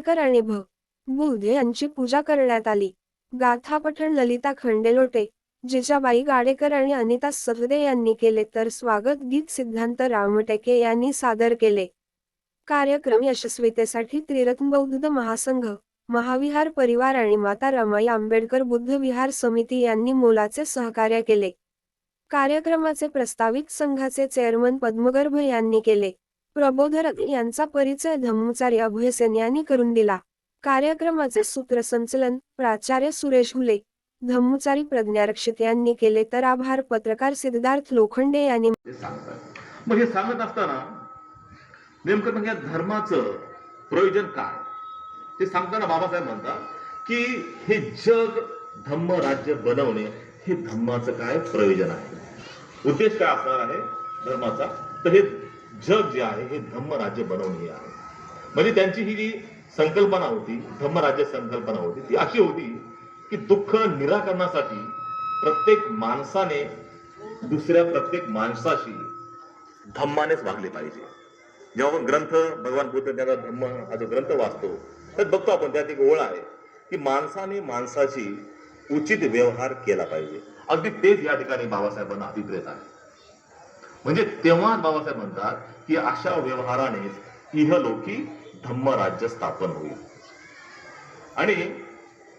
आंबेडकर आणि भ बुध यांची पूजा करण्यात आली. गाथा पठण ललिता खंडेलोटे जिजाबाई गाडेकर आणि अनिता सफदे यांनी केले तर स्वागत गीत सिद्धांत रामटेके यांनी सादर केले. कार्यक्रम यशस्वीतेसाठी त्रिरत्न बौद्ध महासंघ महाविहार परिवार आणि माता रमाई आंबेडकर बुद्ध विहार समिती यांनी मोलाचे सहकार्य केले. कार्यक्रमाचे प्रस्तावित संघाचे चेअरमन पद्मगर्भ यांनी केले. प्रबोधरक यांचा परिचय धम्मचारी अभयसेन यांनी करून दिला. कार्यक्रमाचे सूत्रसंचलन प्राचार्य सुरेश हुले धम्मचारी प्रज्ञारक्षित यांनी केले तर आभार पत्रकार सिद्धार्थ लोखंडे यांनी मग हे सांगत असताना नेमकं म्हणजे धर्माचं प्रयोजन काय? ते सांगताना बाबासाहेब म्हणतात की हे जग धम्म राज्य बनवणे हे धम्माचं काय प्रयोजन आहे? उद्देश काय असणार आहे धर्माचा? तर हे जग जे आहे हे धम्म राज्य बनवणे आहे. म्हणजे त्यांची ही जी संकल्पना होती धम्मराज्य संकल्पना होती ती अशी होती की दुःख निराकरणासाठी प्रत्येक माणसाने दुसऱ्या प्रत्येक माणसाशी धम्मानेच वागले पाहिजे. जेव्हा आपण ग्रंथ भगवान बुद्ध त्यांचा धम्म हा जो ग्रंथ वाचतो तर बघतो आपण त्यात एक ओळ आहे की माणसाने माणसाशी उचित व्यवहार केला पाहिजे. अगदी तेच या ठिकाणी बाबासाहेबांना अभिप्रेत आहे. म्हणजे तेव्हा बाबासाहेब म्हणतात की अशा व्यवहारानेच इहलोकी धम्म राज्य स्थापन होईल. आणि